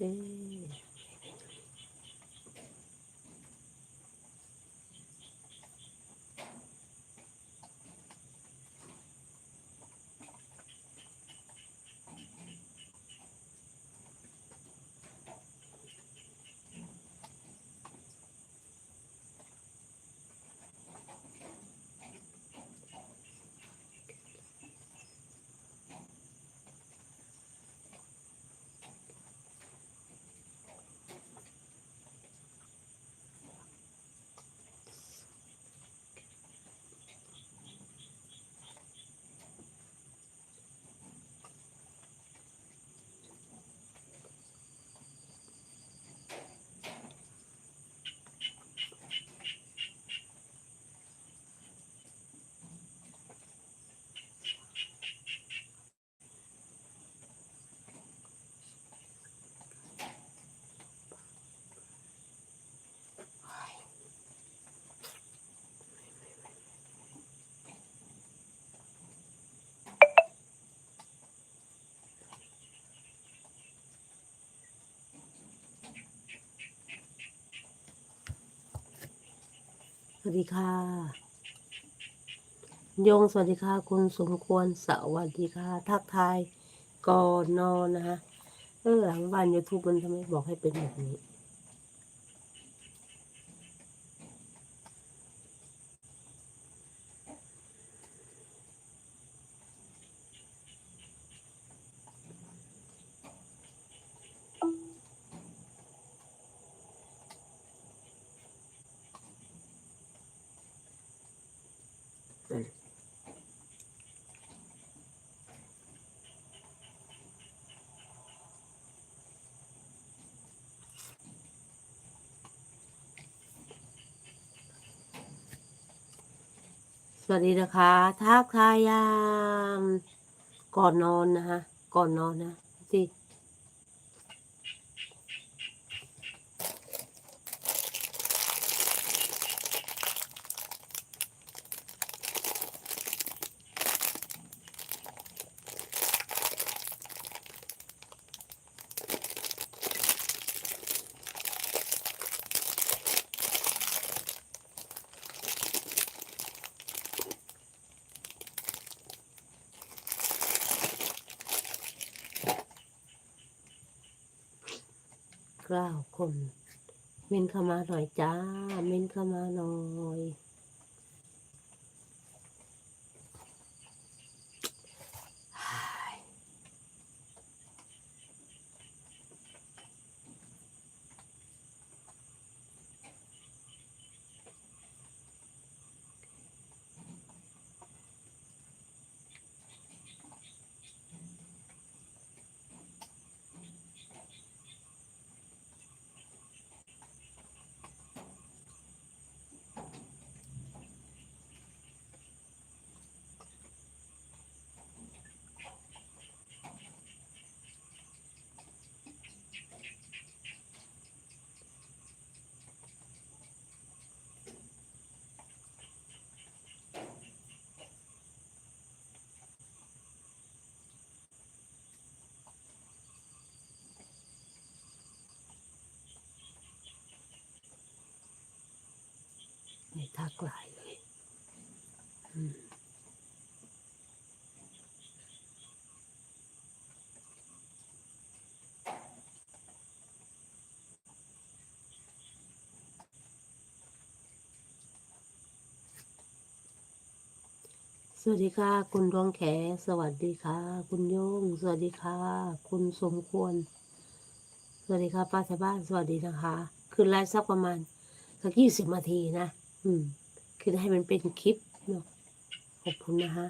เอ๊ะส วัสดีค่ะ ยงสวัสดีค่ะ คุณสมควรสวัสดีค่ะ ทักทายก่อนนอนนะคะเออหลังวันยูทูบมันทำไมบอกให้เป็นแบบนี้ ส วัสดีนะคะทักทายยาม ก่อนนอนนะคะ ก่อนนอนนะที่ เก้าคน เม้นเข้ามาหน่อยจ้า เม้นเข้ามาหน่อย ทักหลายเลยสวัสดีค่ะ คุณดวงแข สวัสดีค่ะ คุณโยง สวัสดีค่ะ คุณสมควร สวัสดีค่ะป้าชาวบ้านสวัสดีนะคะ คืนไลฟ์สักประมาณสักยี่สิบนาทีนะ อืม คือให้มันเป็นคลิปเนาะขอบคุณนะคะ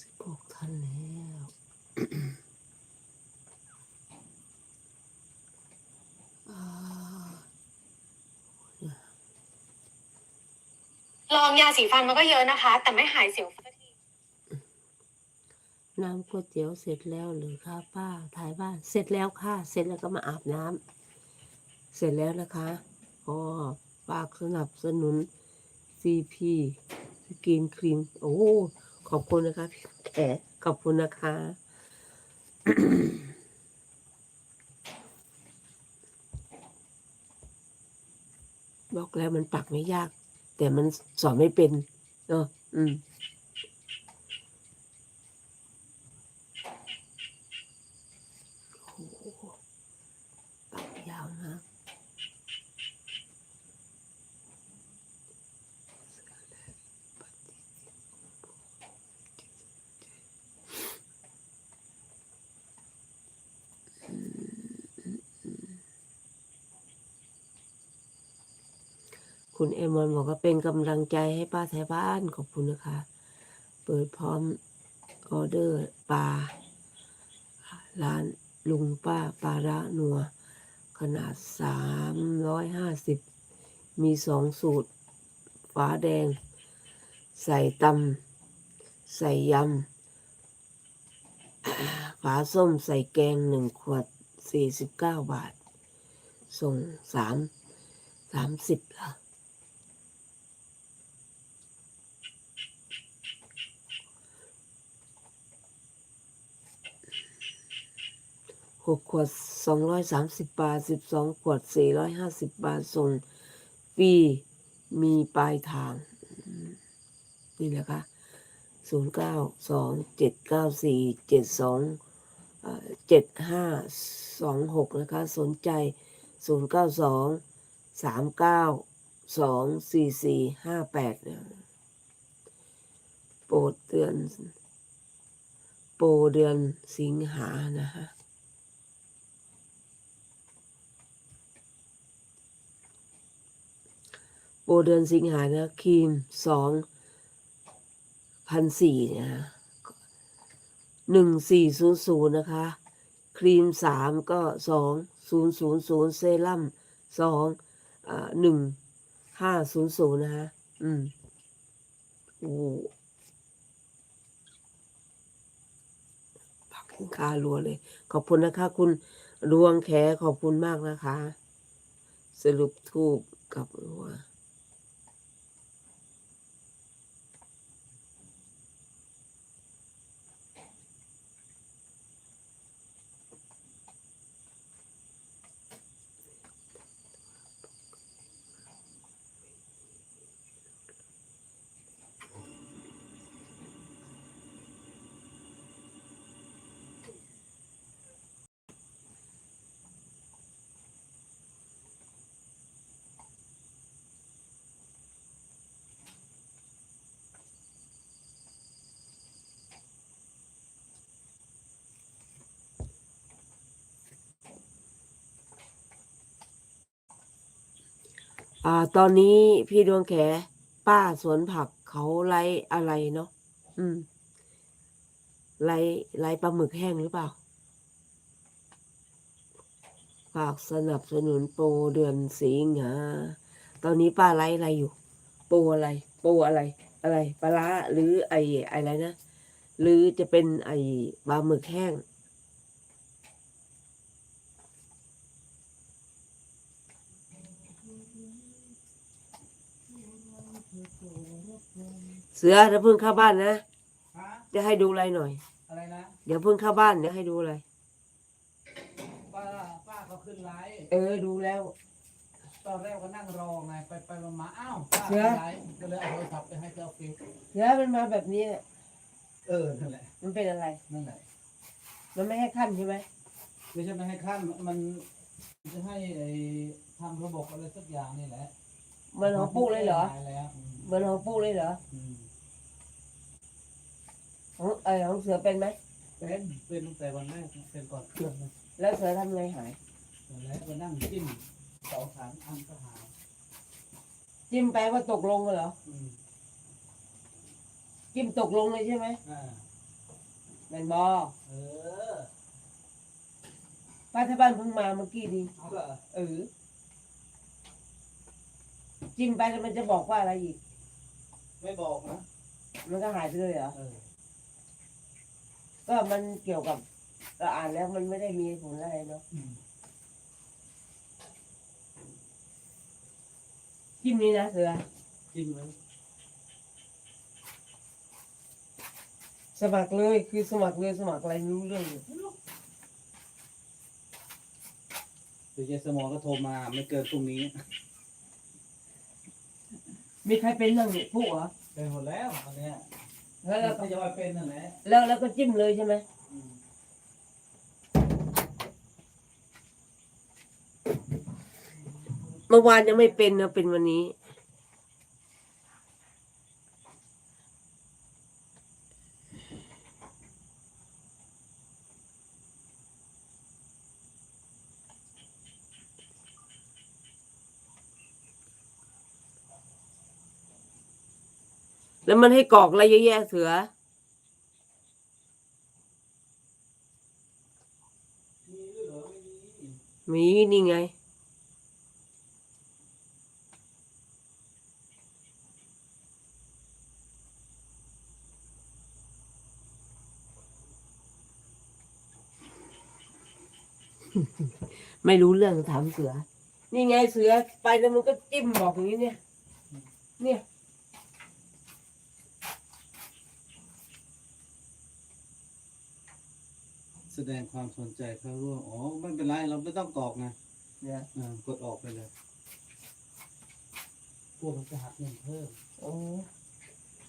ส คันแล้วอ่าลองยาสีฟันมันก็เยอะนะคะ แต่ไม่หายเสียวฟันสักทีน้ำก๋วยเตี๋ยวเสร็จแล้วหรือคะป้าถ่ายบ้านเสร็จแล้วค่ะ เสร็จแล้วก็มาอาบน้ำเสร็จแล้วนะคะก็ฝากสนับสนุน CP สกินครีม โอ้ขอบคุณนะคะพี่แขก ขอบคุณนะคะ บอกแล้วมันปักไม่ยาก แต่มันสอนไม่เป็นเนาะอืม โอ้โหปักยาวนะ คุณเอมอนบอกว่าเป็นกำลังใจให้ป้าไทยบ้านขอบคุณนะคะ เปิดพร้อมออเดอร์ปลาร้านลุงป้าปลาระนัว ขนาดสามร้อยห้าสิบมีสองสูตรฝาแดง ใส่ตำใส่ยำฝาส้มใส่แกงหนึ่งขวดสี่สิบเก้าบาท ส่งสามสามสิบละ หกขวดสองร้อยสามสิบบาทสิบสองขวดสี่ร้อยห้าสิบบาทส่งฟรีมีปลายทาง นี่แหละค่ะศูนย์เก้าสองเจ็ดเก้าสี่เจ็ดสองเจ็ดห้าสองหกนะคะสนใจศูนย์เก้าสองสามเก้าสองสี่สี่ห้าแปดโปรดเตือน โปรเดือนสิงหานะฮะ โปรเดือนสิงหานะครีมสองพันสี่นะฮะหนึ่งสี่ศูนย์ศูนย์นะคะ ครีมสามก็สองศูนย์ศูนย์ศูนย์เซรั่มสองอ่าหนึ่งห้าศูนย์ศูนย์นะฮะอืมโอ้ปักขึ้นคารัวเลย ขอบคุณนะคะ คุณรวงแขขอบคุณมากนะคะ สรุปทูบกับรัว อ่า ตอนนี้พี่ดวงแข ป้าสวนผักเขาไล่อะไรเนาะอืมไล่ไล่ปลาหมึกแห้งหรือเปล่าฝากสนับสนุนโปรเดือนสิงหาตอนนี้ป้าไล่อะไรอยู่ โปรอะไร โปรอะไร อะไรปลาร้าหรือไอ้อะไรนะ หรือจะเป็นไอ้ปลาหมึกแห้ง สือเดี๋ยวเพิ่งเข้าบ้านนะฮะจะให้ดูอะไรหน่อย อะไรนะเดี๋ยวเพิ่งเข้าบ้านเดี๋ยวให้ดูอะไรป้าป้าเขาขึ้นไลฟ์เออดูแล้ว ตอนแรกก็นั่งรอไงไปไปมามาอ้าวป้าเสืขึ้อ นไลฟ์ก็เลยเอาโทรศัพท์ไปให้เจ้าฟิวเสือมันมาแบบนี้เนี่ยเออนั่นแหละมันเป็นอะไร นั่นแหละมันไม่ให้ขั้นใช่ไหมไม่ใช่ไม่ให้ขั้นมันจะให้ไอ้ทำระบบอะไรสักอย่างนี่แหละเหมือนของปุ๊เลยเหรอตายแล้วอืมเหมือนของปุ๊เลยเหรอ อืม ของเออของเสือเป็นไหมเป็นเป็นตั้งแต่วันแรกเป็นก่อนเครื่องนะแล้วเสือทำไงหายนั่นแหละก็นั่งจิ้มสองสามอันก็หายจิ้มไปว่าตกลงเหรออืมจิ้มตกลงเลยใช่ไหมอ่าแมนบอเออป้าที่บ้านเพิ่งมาเมื่อกี้ดีเอาเหรอเออจิ้มไปแล้วมันจะบอกว่าอะไรอีก ไม่บอกนะมันก็หายไปเลยเหรอเออ ก็มันเกี่ยวกับเราอ่านแล้วมันไม่ได้มีผลอะไรเนาะอืมจิ้มนี้นะเสือจิ้มไว้สมัครเลยคือสมัครเลยสมัครอะไรไม่รู้เรื่องเลยเดี๋ยวยายสมอก็โทรมาไม่เกินพรุ่งนี้ มีใครเป็นบ้างเนี่ยพวกเหรอเป็นหมดแล้วตอนเนี้ย แล้วแล้แล้ววก็จะว่าเป็นนั่นแหละแล้วแล้วก็จิ้มเลยใช่ไหมอืมเมื่อวานยังไม่เป็นนะเป็นวันนี้ แล้วมันให้กรอกอะไรเยอะแยะเสือมีด้วยเหรอไม่มีมีนี่ไง ไม่รู้เรื่องถามเสือ นี่ไงเสือไปแล้วมันก็จิ้มบอกอย่างนี้เนี่ย เนี่ย แสดงความสนใจเข้าร่วมอ๋อไม่เป็นไรเราไม่ต้องกรอกนะเนี่ยอ่ากดออกไปเลยพวกมันจะหักเงินเพิ่มโอ้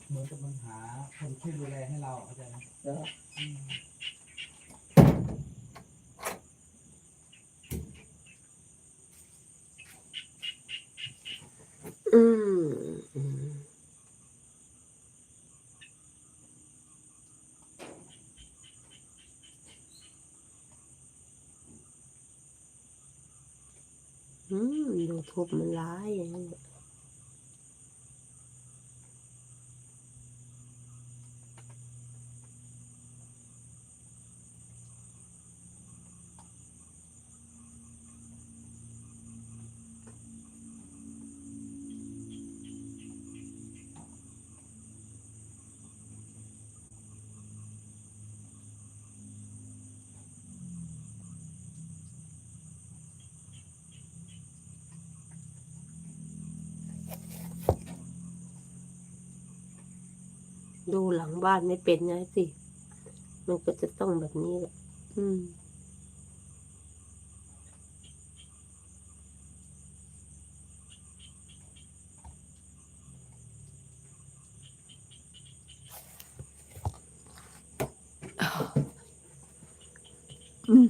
เหมือนกับมันหาคนช่วยดูแลให้เราเข้าใจไหมเดี๋ยวอืมอืมอืมอืมยู ทูบมันร้ายอย่างนี้ ดูหลังบ้านไม่เป็นไงสิ มันก็จะต้องแบบนี้แหละ อืมอืม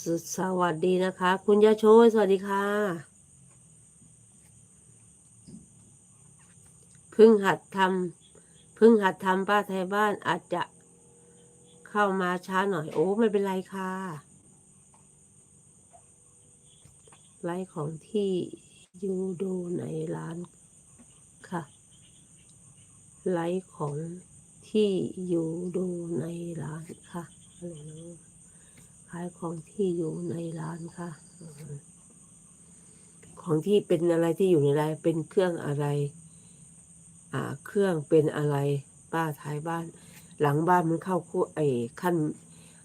สสวัสดีนะคะ คุณยาโชยสวัสดีค่ะ พึ่งหัดทำพึ่งหัดทำป้าไทยบ้านอาจจะเข้ามาช้าหน่อย โอ้ไม่เป็นไรค่ะไลฟ์ของที่ยูดูในร้านค่ะไลฟ์ของที่อยู่ดูในร้านค่ะอะไรนะขายของที่อยู่ในร้านค่ะ ของที่เป็นอะไรที่อยู่ในร้านเป็นเครื่องอะไร เครื่องเป็นอะไรป้าท้ายบ้าน หลังบ้านมันเข้าโฆไอ้ขั้น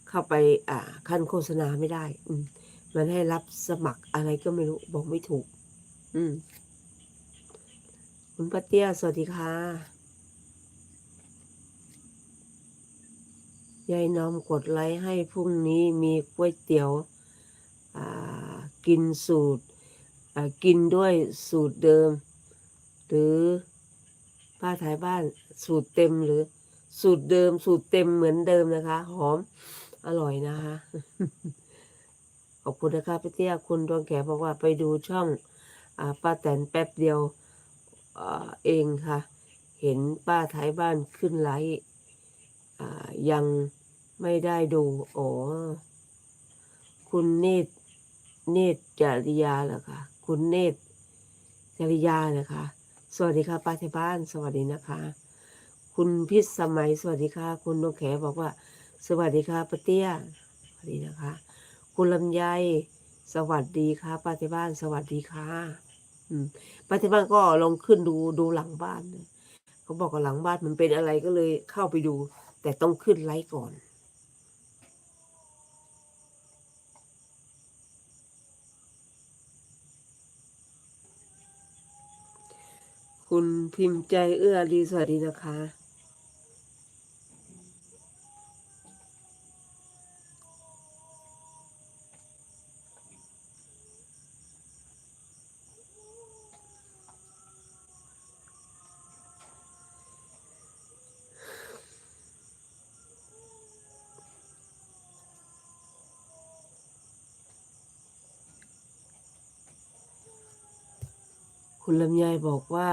เข้าไป อ่า ขั้นโฆษณาไม่ได้ อืม มันให้รับสมัครอะไรก็ไม่รู้บอกไม่ถูก อืม คุณป้าเตี้ยสวัสดีค่ะยายน้อมกดไลค์ให้พรุ่งนี้มีก๋วยเตี๋ยวอ่ากินสูตรอ่ากินด้วยสูตรเดิม หรือ ป้าถ่ายบ้านสูตรเต็มหรือ สูตรเดิม สูตรเต็มเหมือนเดิมนะคะ หอมอร่อยนะคะ ขอบคุณนะคะพี่เตี้ยคุณดวงแขบอกว่าไปดูช่องอป้าแตนแป๊บเดียวอเองค่ะ เห็นป้าท้ายบ้านขึ้นไลฟ์ยังไม่ได้ดูอ๋อคุณเนตรเนตรจริยาเหรอคะคุณเนตรจริยานะคะ สวัสดีค่ะป้าที่บ้าน สวัสดีนะคะ คุณพิษสมัย สวัสดีค่ะ คุณนกแขบอกว่า สวัสดีค่ะป้าเตี้ยสวัสดีนะคะ คุณลำไยสวัสดีค่ะป้าที่บ้าน สวัสดีค่ะ อืมป้าที่บ้านก็ลองขึ้นดูดูหลังบ้านเขาบอกว่าหลังบ้านมันเป็นอะไรก็เลยเข้าไปดู แต่ต้องขึ้นไลค์ก่อน คุณพิมพ์ใจเอื้อรีสวัสดีนะคะ คุณลำไยบอกว่า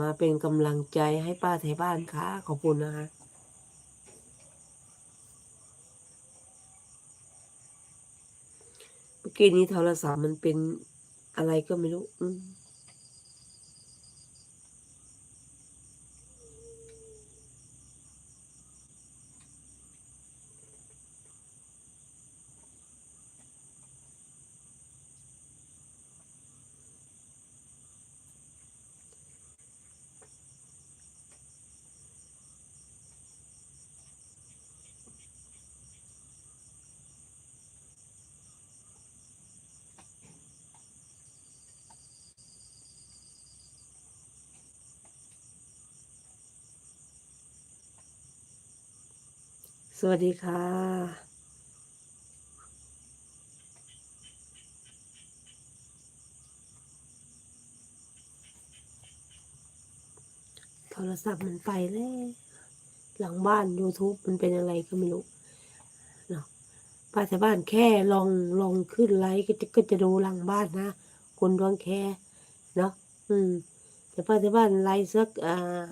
มาเป็นกำลังใจให้ป้าไทยบ้านค่ะ ขอบคุณนะคะเมื่อกี้นี้โทรศัพท์มันเป็นอะไรก็ไม่รู้ อืม สวัสดีค่ะโทรศัพท์มันไปแล้ว หลังบ้าน YouTube มันเป็นอะไรก็ไม่รู้เนาะป้าแต่บ้านแค่ลองลองขึ้นไลค์ก็จะก็จะดูหลังบ้านนะคนดวงแค่เนาะอืมแต่ป้าแต่บ้านไลค์สักอ่า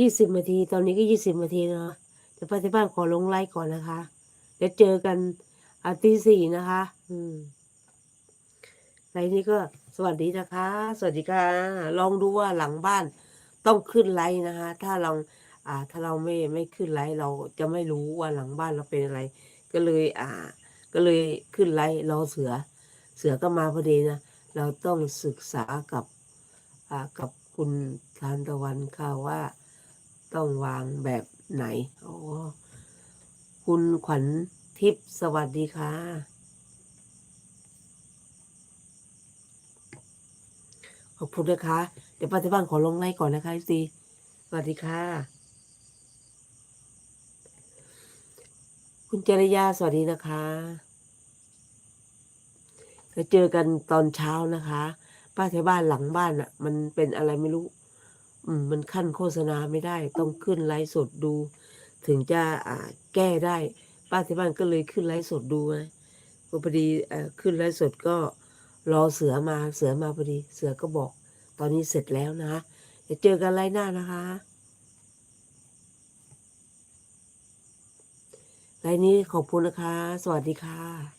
ยี่สิบนาที ตอนนี้ก็ยี่สิบนาทีเนาะแต่ป้าที่บ้านขอลงไลค์ก่อนนะคะ เดี๋ยวเจอกันอาตีสี่นะคะ อืมไลค์นี้ก็สวัสดีนะคะ สวัสดีค่ะ ลองดูว่าหลังบ้านต้องขึ้นไลค์นะคะ ถ้าเราอ่า ถ้าเราไม่ไม่ขึ้นไลค์เราจะไม่รู้ว่าหลังบ้านเราเป็นอะไร ก็เลย อ่า ก็เลยขึ้นไลค์รอเสือ เสือก็มาพอดีนะ เราต้องศึกษากับ อ่า กับคุณทานตะวันค่ะว่า ต้องวางแบบไหนโอ๋อคุณขวัญทิพย์สวัสดีค่ะ ขอบคุณนะคะ เดี๋ยวป้าที่บ้านขอลงไลค์ก่อนนะคะซีสวัสดีค่ะ คุณจริยาสวัสดีนะคะจะเจอกันตอนเช้านะคะ ป้าที่บ้านหลังบ้านอะ มันเป็นอะไรไม่รู้ อืมมันขั้นโฆษณาไม่ได้ ต้องขึ้นไลฟ์สดดู ถึงจะอ่าแก้ได้ ป้าที่บ้านก็เลยขึ้นไลฟ์สดดูนะพอพอดีเอ่อขึ้นไลฟ์สดก็รอเสือมาเสือมาพอดี เสือก็บอก ตอนนี้เสร็จแล้วนะเดี๋ยวเจอกันไลฟ์หน้านะคะไลฟ์นี้ขอบคุณนะคะ สวัสดีค่ะ